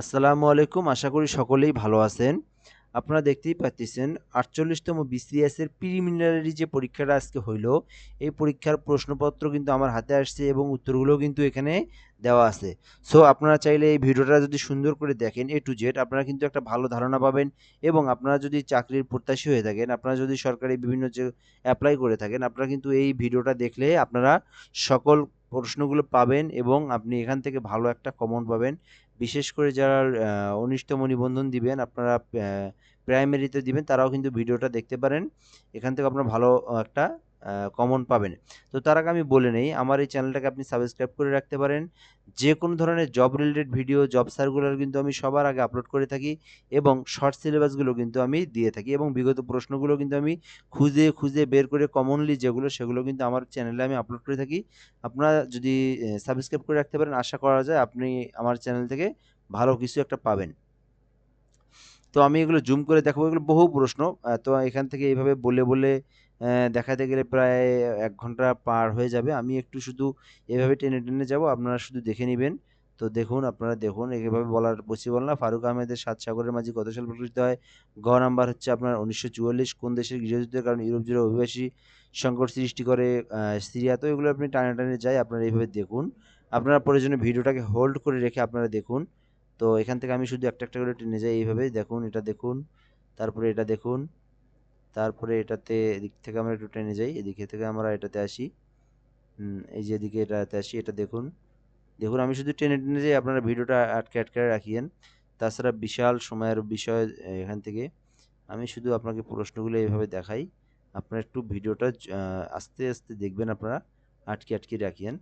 আসসালামু আলাইকুম, আশা করি সকলেই ভালো আছেন। আপনারা দেখতেই পাচ্ছেন, আটচল্লিশতম বিসিএস এর প্রিলিমিনারি যে পরীক্ষাটা আজকে হইল, এই পরীক্ষার প্রশ্নপত্র কিন্তু আমার হাতে আসছে এবং উত্তরগুলো কিন্তু এখানে দেওয়া আছে। সো আপনারা চাইলে এই ভিডিওটা যদি সুন্দর করে দেখেন এ টু জেড আপনারা কিন্তু একটা ভালো ধারণা পাবেন এবং আপনারা যদি চাকরির প্রত্যাশী হয়ে থাকেন, আপনারা যদি সরকারি বিভিন্ন যে অ্যাপ্লাই করে থাকেন, আপনারা কিন্তু এই ভিডিওটা দেখলে আপনারা সকল প্রশ্নগুলো পাবেন এবং আপনি এখান থেকে ভালো একটা কমন পাবেন। বিশেষ করে যারা উনিশতম নিবন্ধন দিবেন, আপনারা প্রাইমারিতে দিবেন, তারাও কিন্তু ভিডিওটা দেখতে পারেন। এখান থেকে আপনারা ভালো একটা কমন পাবেন। তো তার আগে আমি বলে নেই, আমার এই চ্যানেলটাকে আপনি সাবস্ক্রাইব করে রাখতে পারেন। যে কোনো ধরনের job related video job circular কিন্তু আমি সবার আগে আপলোড করে থাকি এবং শর্ট সিলেবাসগুলো কিন্তু আমি দিয়ে থাকি এবং বিগত প্রশ্নগুলো কিন্তু আমি খুঁজে খুঁজে বের করে কমনলি যেগুলো, সেগুলো কিন্তু আমার চ্যানেলে আমি আপলোড করে থাকি। আপনারা যদি সাবস্ক্রাইব করে রাখতে পারেন, আশা করা যায় আপনি আমার চ্যানেল থেকে ভালো কিছু একটা পাবেন। তো আমি এগুলো জুম করে দেখাবো, এগুলো বহু প্রশ্ন তো এখান থেকে এইভাবে বলে বলে দেখাতে গেলে প্রায় এক ঘণ্টা পার হয়ে যাবে। আমি একটু শুধু এভাবে টেনে টেনে যাব, আপনারা শুধু দেখে নেবেন। তো দেখুন, আপনারা দেখুন, এভাবে বলার পসিবল না। ফারুক আহমেদের সাত সাগরের মাঝে কত সাল প্রকাশিত হয়? গ নাম্বার হচ্ছে আপনার উনিশশো চুয়াল্লিশ, কোন দেশের গৃহযুদ্ধের কারণে ইউরোপ জুড়ে অভিবাসী সংকট সৃষ্টি করে সিরিয়া। তো এগুলো আপনি টানে টানে যাই, আপনারা এইভাবে দেখুন। আপনারা প্রয়োজনে ভিডিওটাকে হোল্ড করে রেখে আপনারা দেখুন। তো এখান থেকে আমি শুধু একটা একটা করে টেনে যাই এইভাবে দেখুন, এটা দেখুন, তারপরে এটা দেখুন। তারপরে এটাতে এদিক থেকে আমরা একটু টেনে যাই, এদিকে থেকে আমরা এটাতে আসি। এই যে এদিকে এটাতে আসি, এটা দেখুন। দেখুন, আমি শুধু টেনে টেনে যাই, আপনারা ভিডিওটা আটকে আটকে রাখিয়েন। তাছাড়া বিশাল সময়ের বিষয় এখান থেকে। আমি শুধু আপনাকে প্রশ্নগুলো এইভাবে দেখাই। আপনারা একটু ভিডিওটা আস্তে আস্তে দেখবেন আপনারা, আটকে আটকে রাখিয়েন।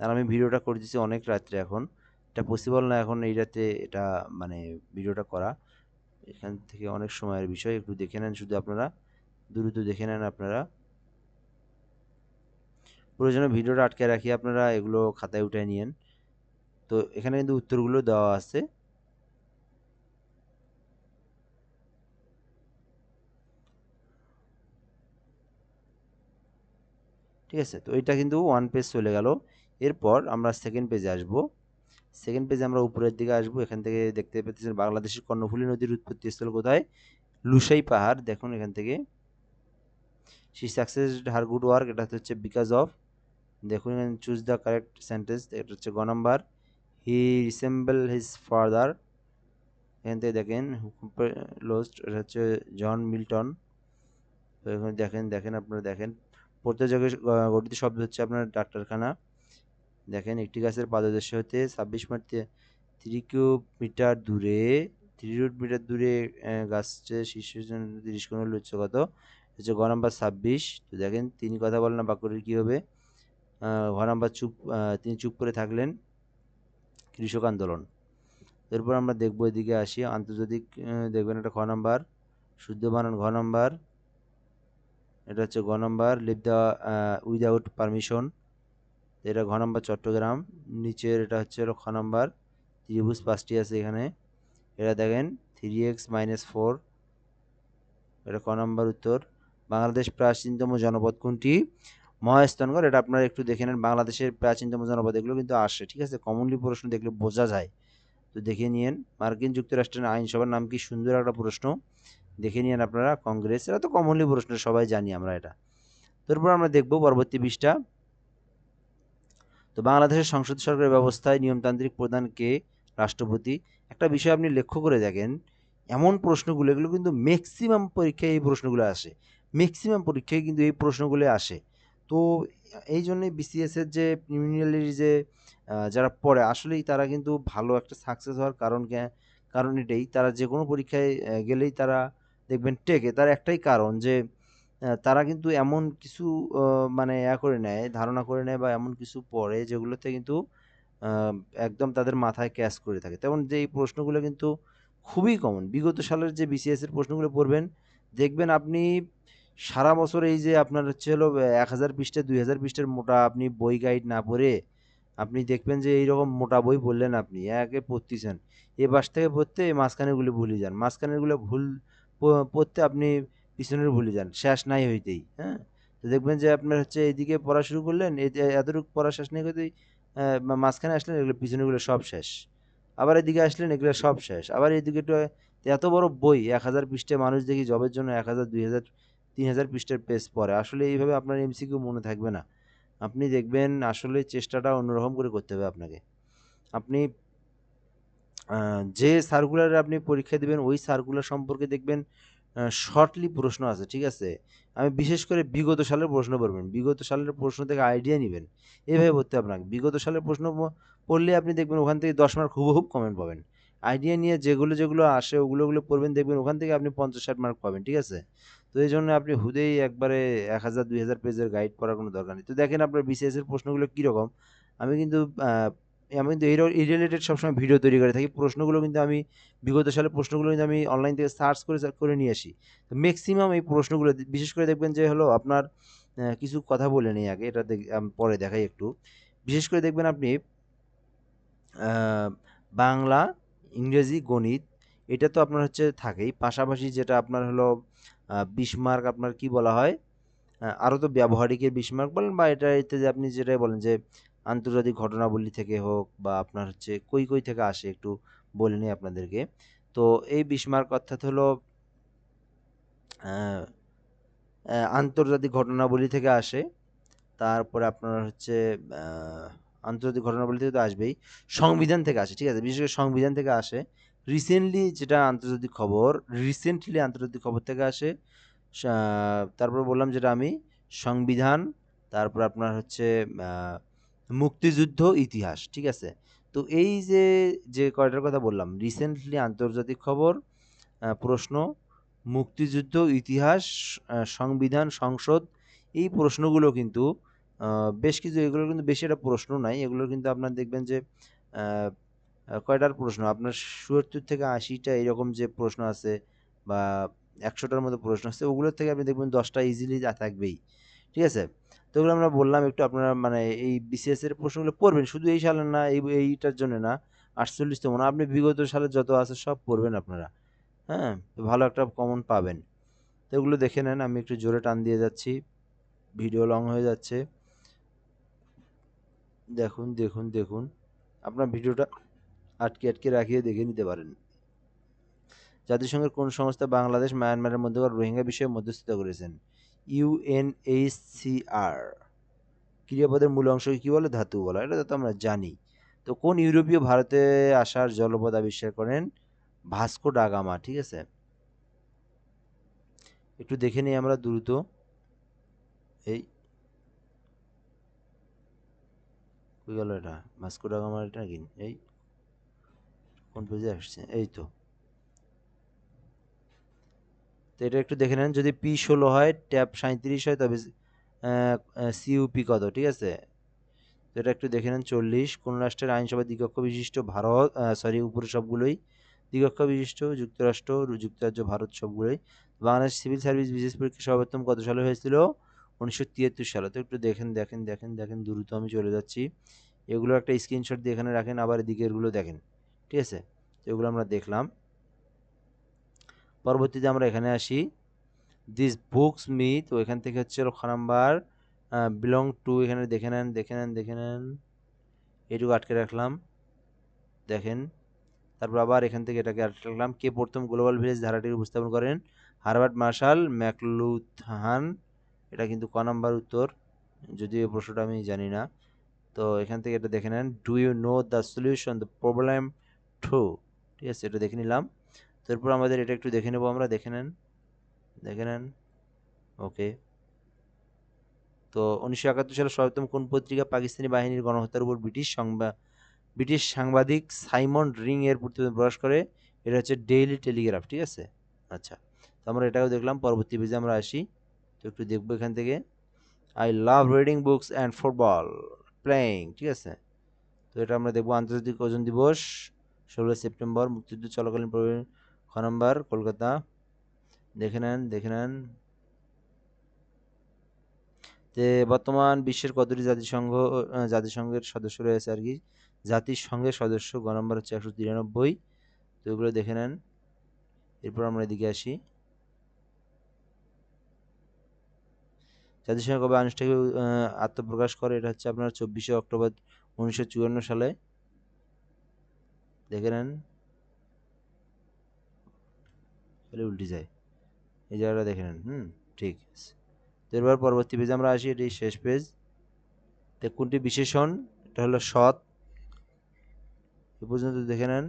আর আমি ভিডিওটা করে দিচ্ছি অনেক রাত্রে এখন। এটা পসিবল না এখন এইটাতে এটা মানে ভিডিওটা করা। এখান থেকে অনেক সময়ের বিষয়, একটু দেখে নেন শুধু আপনারা, দ্রুত দেখে নেন আপনারা। প্রয়োজনে ভিডিওটা আটকে রাখি আপনারা, এগুলো খাতায় উঠে নিয়েন। তো এখানে কিন্তু উত্তরগুলো দেওয়া আছে। ঠিক আছে, তো এটা কিন্তু ওয়ান পেজ চলে গেল। এরপর আমরা সেকেন্ড পেজে আসব। সেকেন্ড পেজে আমরা উপরের দিকে আসব। এখান থেকে দেখতে পেতেছেন বাংলাদেশের কর্ণফুলী নদীর উৎপত্তি স্থল কোথায়? লুসাই পাহাড়। দেখুন এখান থেকে। See success her good work এটা হচ্ছে বিকজ অফ দেখুন চুজ দ্য কারেক্ট সেন্টেন্স এটা হচ্ছে গ number. He resemble his father এখান থেকে দেখেন লোস্ট এটা হচ্ছে জন মিল্টন দেখেন দেখেন, আপনারা দেখেন। প্রত্যেক জায়গায় গঠিত শব্দ হচ্ছে আপনার ডাক্তারখানা। দেখেন, একটি গাছের পাদদেশ হতে ছাব্বিশ থ্রি কিউব মিটার দূরে থ্রি রুট মিটার দূরে গাছের শীর্ষ তিরিশ কোণ হল উচ্চগত হচ্ছে ঘ নাম্বার ছাব্বিশ। তো দেখেন, তিনি কথা বলেন না বাক্যটির কী হবে? ঘ নাম্বার চুপ তিনি চুপ করে থাকলেন। কৃষক আন্দোলন। এরপর আমরা দেখব এদিকে আসি। আন্তর্জাতিক দেখবেন এটা খ নাম্বার, শুদ্ধ বানান ঘ নাম্বার। এটা হচ্ছে গ number leave the without permission এটা ঘ নম্বর চট্টগ্রাম, নিচের এটা হচ্ছে খ নম্বর ত্রিভুজ পাঁচটি আছে এখানে। এটা দেখেন থ্রি এক্স মাইনাস ফোর এটা ক নম্বর উত্তর। বাংলাদেশ প্রাচীনতম জনপদ কোনটি? মহাস্থানগড়, এটা আপনারা একটু দেখে নেন। বাংলাদেশের প্রাচীনতম জনপদ, এগুলো কিন্তু আসে, ঠিক আছে? কমনলি প্রশ্ন দেখলে বোঝা যায়। তো দেখে নিয়েন, মার্কিন যুক্তরাষ্ট্রের আইনসভার নাম কি? সুন্দর একটা প্রশ্ন। দেখে নিয়েন আপনারা, কংগ্রেস এটা তো কমনলি প্রশ্ন, সবাই জানি আমরা এটা। তারপর আমরা দেখব পরবর্তী পৃষ্ঠা। তো বাংলাদেশের সংসদ সরকারের ব্যবস্থায় নিয়মতান্ত্রিক প্রধানকে রাষ্ট্রপতি, একটা বিষয় আপনি লক্ষ্য করে দেখেন, এমন প্রশ্নগুলো, এগুলো কিন্তু ম্যাক্সিমাম পরীক্ষায় এই প্রশ্নগুলো আসে। ম্যাক্সিমাম পরীক্ষায় কিন্তু এই প্রশ্নগুলো আসে। তো এই জন্যই বিসিএসের যে প্রিমিনারি যে যারা পড়ে, আসলেই তারা কিন্তু ভালো একটা সাকসেস হওয়ার কারণ কারণ এটাই। তারা যে কোনো পরীক্ষায় গেলেই তারা দেখবেন টেকে তার একটাই কারণ যে তারা কিন্তু এমন কিছু মানে ইয়া করে নেয়, ধারণা করে নেয় বা এমন কিছু পড়ে যেগুলোতে কিন্তু একদম তাদের মাথায় ক্যাচ করে থাকে। তেমন যে এই প্রশ্নগুলো কিন্তু খুবই কমন বিগত সালের যে বিসিএস এর প্রশ্নগুলো পড়বেন, দেখবেন আপনি সারা বছর এই যে আপনার হচ্ছে হলো এক হাজার পৃষ্ঠা, দুই হাজার পৃষ্ঠার মোটা আপনি বই গাইড না পড়ে, আপনি দেখবেন যে এইরকম মোটা বই বললেন আপনি, একে পড়তেছেন। এ বাস থেকে পড়তে মাঝখানেরগুলো ভুলে যান। মাঝখানেরগুলো ভুল পড়তে আপনি পিছনের ভুলে যান শেষ নাই হইতেই হ্যাঁ? তো দেখবেন যে আপনার হচ্ছে এইদিকে পড়া শুরু করলেন এতটুকু পড়া শেষ নেই হইতেই মাঝখানে আসলেন, এগুলো পিছনেগুলো সব শেষ। আবার এদিকে আসলেন, এগুলো সব শেষ। আবার এদিকে একটু এত বড় বই, এক হাজার পৃষ্ঠে মানুষ দেখি জবের জন্য এক হাজার, দুই হাজার, তিন হাজার পৃষ্ঠের পেজ পড়ে। আসলে এইভাবে আপনার এমসিকিউ মনে থাকবে না। আপনি দেখবেন আসলে চেষ্টাটা অন্যরকম করে করতে হবে আপনাকে। আপনি যে সার্কুলারে আপনি পরীক্ষা দেবেন, ওই সার্কুলার সম্পর্কে দেখবেন শর্টলি প্রশ্ন আছে, ঠিক আছে? আমি বিশেষ করে বিগত সালের প্রশ্ন পড়বেন বিগত সালের প্রশ্ন থেকে আইডিয়া নেবেন। এভাবে পড়তে আপনাকে বিগত সালের প্রশ্ন পড়লে আপনি দেখবেন ওখান থেকে দশ মার্ক হুবহুব কমেন্ট পাবেন। আইডিয়া নিয়ে যেগুলো যেগুলো আসে, ওগুলো ওগুলো পড়বেন, দেখবেন ওখান থেকে আপনি পঞ্চাশ ষাট মার্ক পাবেন, ঠিক আছে? তো এই জন্য আপনি হুদেই একবারে এক হাজার, দুই হাজার পেজের গাইড করার কোনো দরকার নেই। তো দেখেন আপনার বিসিএসের প্রশ্নগুলো কীরকম? আমি কিন্তু আমি কিন্তু এই এই রিলেটেড সবসময় ভিডিও তৈরি করে থাকি। প্রশ্নগুলো কিন্তু আমি, বিগত সালের প্রশ্নগুলো কিন্তু আমি অনলাইন থেকে সার্চ করে করে নিয়ে আসি। তো ম্যাক্সিমাম এই প্রশ্নগুলো, বিশেষ করে দেখবেন যে হলো আপনার কিছু কথা বলে নেই আগে, এটা দেখ- পরে দেখাই একটু। বিশেষ করে দেখবেন আপনি বাংলা, ইংরেজি, গণিত, এটা তো আপনার হচ্ছে থাকেই। পাশাপাশি যেটা আপনার হলো বিশ মার্ক আপনার কি বলা হয়? আরও তো ব্যবহারিকের বিশ মার্ক বলেন বা এটা এতে যে আপনি যেটাই বলেন যে আন্তর্জাতিক ঘটনাবলী থেকে হোক বা আপনার হচ্ছে কই কই থেকে আসে একটু বলে নিই আপনাদেরকে। তো এই বিশ মার্ক অর্থাৎ হলো আন্তর্জাতিক ঘটনাবলী থেকে আসে, তারপরে আপনার হচ্ছে আন্তর্জাতিক ঘটনাবলী থেকে তো আসবেই, সংবিধান থেকে আসে, ঠিক আছে? বিশেষ করে সংবিধান থেকে আসে। রিসেন্টলি যেটা আন্তর্জাতিক খবর রিসেন্টলি আন্তর্জাতিক খবর থেকে আসে তারপর বললাম যেটা আমি, সংবিধান, তারপর আপনার হচ্ছে মুক্তিযুদ্ধ, ইতিহাস, ঠিক আছে? তো এই যে যে কয়টার কথা বললাম রিসেন্টলি আন্তর্জাতিক খবর প্রশ্ন, মুক্তিযুদ্ধ, ইতিহাস সংবিধান, সংসদ, এই প্রশ্নগুলো কিন্তু বেশ কিছু, এগুলো কিন্তু বেশি একটা প্রশ্ন নাই, এগুলো কিন্তু আপনার দেখবেন যে কয়টার প্রশ্ন? আপনার সত্তর থেকে আশিটা এরকম যে প্রশ্ন আছে, বা একশোটার মতো প্রশ্ন আছে ওগুলোর থেকে আপনি দেখবেন দশটা ইজিলি যা থাকবেই, ঠিক আছে? তো ওগুলো আমরা বললাম একটু আপনারা মানে এই বিসিএস এর প্রশ্নগুলো পড়বেন, শুধু এই সালের না, এই, এইটার জন্য না, আটচল্লিশতম না, আপনি বিগত সালে যত আছে সব পড়বেন আপনারা হ্যাঁ? তো ভালো একটা কমন পাবেন। তো এগুলো দেখে নেন, আমি একটু জোরে টান দিয়ে যাচ্ছি ভিডিও লং হয়ে যাচ্ছে। দেখুন দেখুন দেখুন, আপনার ভিডিওটা আটকে আটকে রাখিয়ে দেখে নিতে পারেন। জাতিসংঘের কোন সংস্থা বাংলাদেশ, মায়ানমারের মধ্যকার রোহিঙ্গা বিষয়ে মধ্যস্থতা করেছেন? ইউএনএইচসিআর ক্রিয়াপদের মূল অংশকে কী বলে? ধাতু বলা, এটা তো আমরা জানি। তো কোন ইউরোপীয় ভারতে আসার জলপথ আবিষ্কার করেন? ভাস্কো ডাগামা ঠিক আছে? একটু দেখে নিই আমরা দ্রুত। এই গেল এটা? ভাস্কো ডাগামা এটা কি? এই কোন পেজে আসছে? এই তো। তো এটা একটু দেখে নেন, যদি পি ষোলো হয়, ট্যাপ সাঁত্রিশ হয়, তবে সিইউপি কত, ঠিক আছে? তো এটা একটু দেখে নেন, চল্লিশ। কোন রাষ্ট্রের আইনসভা দ্বিকক্ষ বিশিষ্ট? ভারত সরি উপরে সবগুলোই। দ্বিকক্ষ বিশিষ্ট, যুক্তরাষ্ট্র, যুক্তরাজ্য, ভারত সবগুলোই। বাংলাদেশ সিভিল সার্ভিস বিশেষ পরীক্ষা সর্বোত্তম কত সালে হয়েছিল? উনিশশো তিয়াত্তর সালে। তো একটু দেখেন দেখেন দেখেন দেখেন, দ্রুত আমি চলে যাচ্ছি। এগুলো একটা স্ক্রিনশট দিয়ে এখানে রাখেন, আবার এদিকে এগুলো দেখেন, ঠিক আছে? তো এগুলো আমরা দেখলাম। পরবর্তীতে আমরা এখানে আসি। দিস বুকস মি তো এখান থেকে হচ্ছে খ নাম্বার বিলং টু এখানে দেখে নেন দেখে নেন দেখে নেন। এটুকু আটকে রাখলাম। দেখেন। তারপর আবার এখান থেকে এটাকে আটকে রাখলাম। কে প্রথম গ্লোবাল ভিলেজ ধারাটিকে উপস্থাপন করেন? Herbert Marshall McLuhan. এটা কিন্তু ক নাম্বার উত্তর। যদিও এই প্রশ্নটা আমি জানি না। তো এখান থেকে এটা দেখে নেন। Do you know the solution the problem true ঠিক আছে, এটা দেখে নিলাম। তারপর আমাদের এটা একটু দেখে নেব আমরা, দেখে নেন দেখে নেন, ওকে। তো উনিশশো একাত্তর সালে সর্বোত্তম কোন পত্রিকা পাকিস্তানি বাহিনীর গণহত্যার উপর ব্রিটিশ সংবাদ ব্রিটিশ সাংবাদিক সাইমন রিং এর প্রতিবেদন প্রকাশ করে? এটা হচ্ছে ডেইলি টেলিগ্রাফ, ঠিক আছে? আচ্ছা তো আমরা এটাও দেখলাম, পরবর্তী পেজে আমরা আসি। তো একটু দেখব এখান থেকে। I love reading books and football playing ঠিক আছে? তো এটা আমরা দেখব আন্তর্জাতিক ওজন দিবস, ষোলোই সেপ্টেম্বর, মুক্তিযুদ্ধ চলাকালীন নম্বর, কলকাতা। দেখে নেন দেখে নেন। যে বর্তমান বিশ্বের কতটি জাতিসংঘ জাতিসংঘের সদস্য রয়েছে আর কি? জাতিসংঘের সদস্য গ নম্বর হচ্ছে একশো তিরানব্বই। তো এগুলো দেখে নেন। এরপর আমরা এদিকে আসি। জাতিসংঘ কবে আনুষ্ঠানিক আত্মপ্রকাশ করে? এটা হচ্ছে আপনার চব্বিশে অক্টোবর উনিশশো চুয়ান্ন সালে। দেখে নেন। খালি উল্টে যায়। এই জায়গাটা দেখে নেন, হুম, ঠিক আছে। তো এবার পরবর্তী পেজে আমরা আসি, এটি শেষ পেজ তো কোনটি বিশেষণ? এটা হলো সৎ। এ পর্যন্ত দেখে নেন।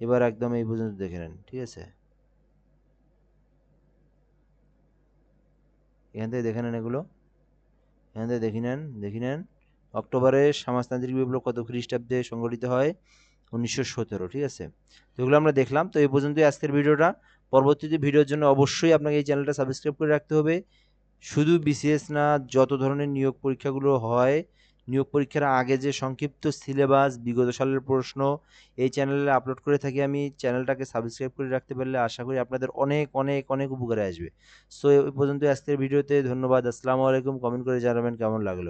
এবার একদম এই পর্যন্ত দেখে নেন, ঠিক আছে? এখান থেকে দেখে নেন এগুলো। এখান থেকে দেখে নেন দেখে নেন। অক্টোবরে সমাজতান্ত্রিক বিপ্লব কত খ্রিস্টাব্দে সংগঠিত হয়? উনিশশো সতেরো, ঠিক আছে? তো এগুলো আমরা দেখলাম। তো এই পর্যন্তই আজকের ভিডিওটা। পরবর্তীতে ভিডিওর জন্য অবশ্যই আপনাকে এই চ্যানেলটা সাবস্ক্রাইব করে রাখতে হবে। শুধু বিসিএস না, যত ধরনের নিয়োগ পরীক্ষাগুলো হয়, নিয়োগ পরীক্ষার আগে যে সংক্ষিপ্ত সিলেবাস বিগত সালের প্রশ্ন, এই চ্যানেলে আপলোড করে থাকি আমি। চ্যানেলটাকে সাবস্ক্রাইব করে রাখতে পারলে আশা করি আপনাদের অনেক অনেক অনেক উপকারে আসবে। সো এই পর্যন্ত আজকের ভিডিওতে। ধন্যবাদ। আসসালামু আলাইকুম। কমেন্ট করে জানাবেন কেমন লাগল।